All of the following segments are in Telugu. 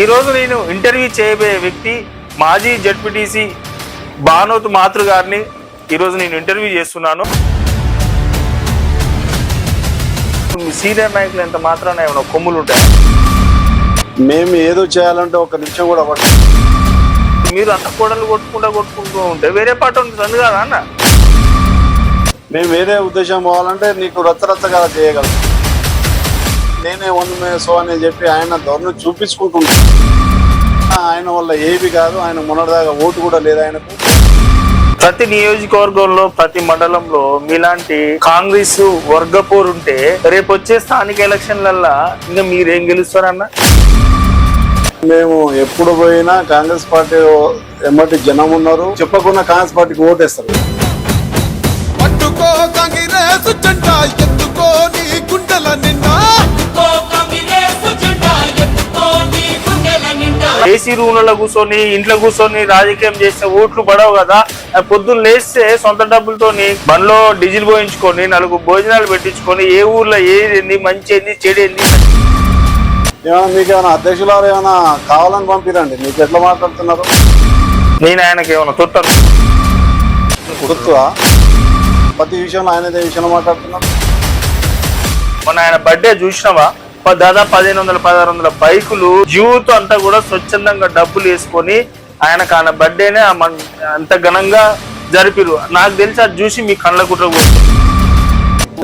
ఈ రోజు నేను ఇంటర్వ్యూ చేయబోయే వ్యక్తి మాజీ జడ్పీటీసీ భానోత్ మాతృ గారిని ఈరోజు నేను ఇంటర్వ్యూ చేస్తున్నాను. సీనియర్ నాయకులు ఎంత మాత్రాన ఏమైనా కొమ్ములు ఉంటాయి? మేము ఏదో చేయాలంటే ఒక నిమిషం కూడా మీరు అంత కోడలు కొట్టుకుంటా కొట్టుకుంటూ ఉంటే వేరే పాట ఉంటుంది కదా అన్న? మేము వేరే ఉద్దేశం పోవాలంటే నీకు రచ్చగా చేయగలం. నేనే వంద సో అని చెప్పి ఆయన ధోరణి చూపించుకుంటున్నా. ఆయన వల్ల ఏవి కాదు ఆయన మొన్నటిదాకా ఓటు కూడా లేదు ఆయనకు. ప్రతి నియోజకవర్గంలో ప్రతి మండలంలో మీలాంటి కాంగ్రెస్ వర్గపోరు ఉంటే రేపు వచ్చే స్థానిక ఎలక్షన్లల్లా ఇంకా మీరేం గెలుస్తారన్న? మేము ఎప్పుడు పోయినా కాంగ్రెస్ పార్టీ ఎమ్మటి జనం ఉన్నారు. చెప్పకుండా కాంగ్రెస్ పార్టీకి ఓటేస్తారు. ఏసీ రూమ్లలో కూర్చొని ఇంట్లో కూర్చొని రాజకీయం చేస్తే ఓట్లు పడవు కదా. పొద్దున్న లేస్తే సొంత డబ్బులతోని బండ్లో డీజిల్ పోయించుకొని నలుగురు భోజనాలు పెట్టించుకొని ఏ ఊర్లో ఏది మంచి ఏంది చెడు ఏంది మీకు ఏమైనా అధ్యక్షులు ఏమైనా కావాలని పంపిరండి? మీకు ఎట్లా మాట్లాడుతున్నారు? నేను ఆయనకి ఏమైనా తొట్టాను? గుర్తువా ప్రతి విషయంలో ఆయన విషయంలో మాట్లాడుతున్నారు. మొన్న ఆయన బర్త్డే చూసినావా? దాదాపు పదిహేను వందల పదహారు వందల బైకులు యూత్ అంతా కూడా స్వచ్ఛందంగా డబ్బులు వేసుకొని ఆయనకు ఆయన బర్త్డేనే అంత ఘనంగా జరిపిరు నాకు తెలిసి అది చూసి మీ కళ్ళ కుట్ర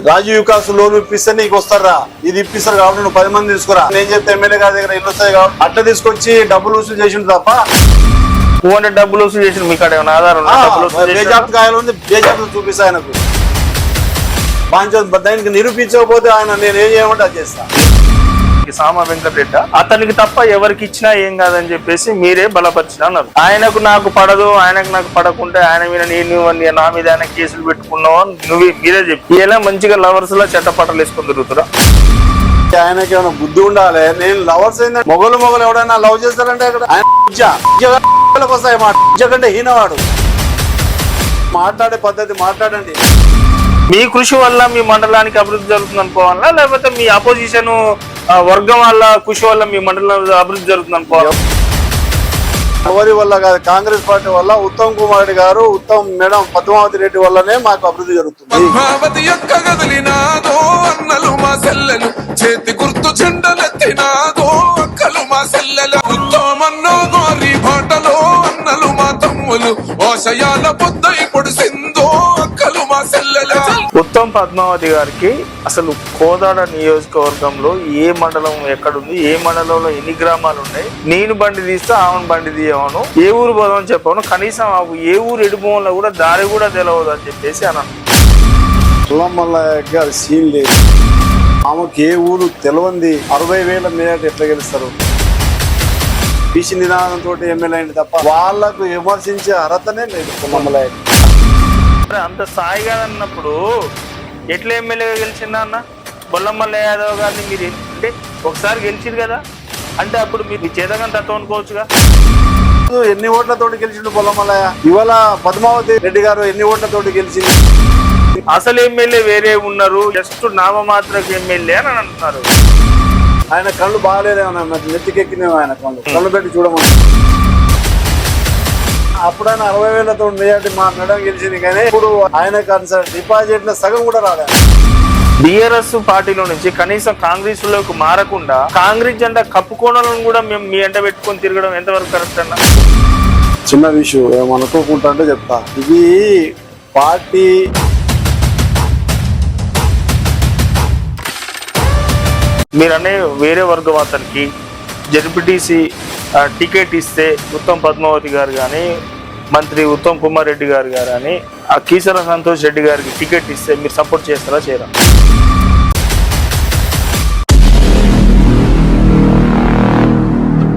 రాజీవ్ వికాస్ లోన్ ఇప్పిస్తే నీకు వస్తారా ఇది ఇప్పిస్తారు కాబట్టి నువ్వు పది మంది తీసుకురా. నేను చెప్తే ఎమ్మెల్యే గారి దగ్గర ఇల్లు వస్తాయి కాబట్టి అట్లా తీసుకొచ్చి డబ్బులు వసూలు చేసిండు తప్ప. టూ హండ్రెడ్ డబ్బులు వసూలు చేసిన మీ కాడ ఆధారం? బేజాబ్ కాయలు ఉంది బేజాబ్ చూపిస్తా ఆయనకు. బాగా దానికి నిరూపించకపోతే ఆయన నేను ఏం చేయమంటే అది చేస్తా. ఈ సామ వెంకటరెడ్డి అతనికి తప్ప ఎవరికి ఇచ్చినా ఏం కాదని చెప్పేసి మీరే బలపరిచిన అన్నారు. ఆయనకు నాకు పడదు ఆయనకు నాకు పడకుంటే ఆయన మీద నేను నీ- నా మీద ఆయన కేసులు పెట్టుకున్నావు నువ్వు మీరే చెప్పి. ఇలా మంచిగా లవర్స్ లా చెట్టపట్టలు వేసుకొని తిరుగుతురా? ఆయనకి ఏమైనా బుద్ధి ఉండాలి? నేను లవర్స్ ఏంటంటే మొగలు మొగలు ఎవడైనా లవ్ చేస్తారంటే అక్కడ ఆయన వస్తాయి మాట. కంటే హీనవాడు. మాట్లాడే పద్ధతి మాట్లాడండి. మీ కృషి వల్ల మీ మండలానికి అభివృద్ధి జరుగుతుంది అనుకోవాలా లేకపోతే మీ అపోజిషన్ వర్గం వల్ల కృషి వల్ల మీ మండలం అభివృద్ధి జరుగుతుంది అనుకోవాలా ఎవరి వల్ల కాదు కాంగ్రెస్ పార్టీ వల్ల ఉత్తమ్ కుమార్ రెడ్డి గారు ఉత్తమ్ మేడం పద్మావతి రెడ్డి వల్లనే మాకు అభివృద్ధి జరుగుతుంది. చేతి గుర్తు చెండలెత్తినాదో అక్కలు మా సెల్లెలు. ఉత్తమన్నో గోరి బాటలో అన్నలు మా తమ్ములు ఆశయాల పొద్దై పొడిసిందో ఉత్తమ్ పద్మావతి గారికి అసలు కోదాడ నియోజకవర్గంలో ఏ మండలం ఎక్కడుంది ఏ మండలంలో ఎన్ని గ్రామాలు ఉన్నాయి నేను బండి తీస్తే ఆమెను బండి తీయవను ఏ ఊరు పోదామని చెప్పాను కనీసం ఏ ఊరు ఎడిపోవడంలో కూడా దారి కూడా తెలియదు అని చెప్పేసి అన్నాను కులం వల్ల సీన్ లేదు. ఆమెకి ఏ ఊరు తెలియంది అరవై వేల మీద ఎట్లా గెలుస్తారు? బీసీ నినాదంతో ఎమ్మెల్యే అయింది తప్ప వాళ్ళకు విమర్శించే అర్హతనే లేదు కుమ్మమ్మలయ్య మరి అంత స్థాయి కాదన్నప్పుడు ఎట్లా ఎమ్మెల్యేగా గెలిచిందా అన్న? బొల్లమల్ల యాదవ్ గారిని మీరు అంటే ఒకసారి గెలిచిరు కదా? అంటే అప్పుడు మీరు మీ చేతగాని తత్వం అనుకోవచ్చుగా ఎన్ని ఓట్లతోటి గెలిచిండు పొల్లమల్లయ్య ఇవాళ పద్మావతి రెడ్డి గారు ఎన్ని ఓట్లతోటి గెలిచింది అసలు ఎమ్మెల్యే వేరే ఉన్నారు జస్ట్ నామమాత్రకు ఎమ్మెల్యే అని అంటున్నారు. ఆయన కళ్ళు బాగాలేదేమన్నా మరి నెత్తికెక్కినేమో ఆయన కళ్ళు. కళ్ళు పెట్టి చూడమని. అప్పుడైనా అరవై వేలతో మెజార్టీ మా మేడం గెలిచింది కానీ ఇప్పుడు ఆయన కన్సర్ డిపాజిట్ల సగం కూడా రాలేదు. బిఆర్ఎస్ పార్టీలో నుంచి కనీసం కాంగ్రెస్లోకి మారకుండా కాంగ్రెస్ జెండా కప్పుకోవడం కూడా మేము మీ ఎంట పెట్టుకొని తిరగడం ఎంతవరకు కరెక్ట్ అన్న? చిన్న విషయం ఏమనుకోకుండా అంటే చెప్తా. ఇది పార్టీ మీరనే వేరే వర్గం అతనికి జడ్పీటీసీ టికెట్ ఇస్తే ఉత్తమ్ పద్మావతి గారు కానీ మంత్రి ఉత్తమ్ కుమార్ రెడ్డి గారు గారని ఆ కీసర సంతోష్ రెడ్డి గారికి టికెట్ ఇస్తే మీరు సపోర్ట్ చేస్తారా చేయరా?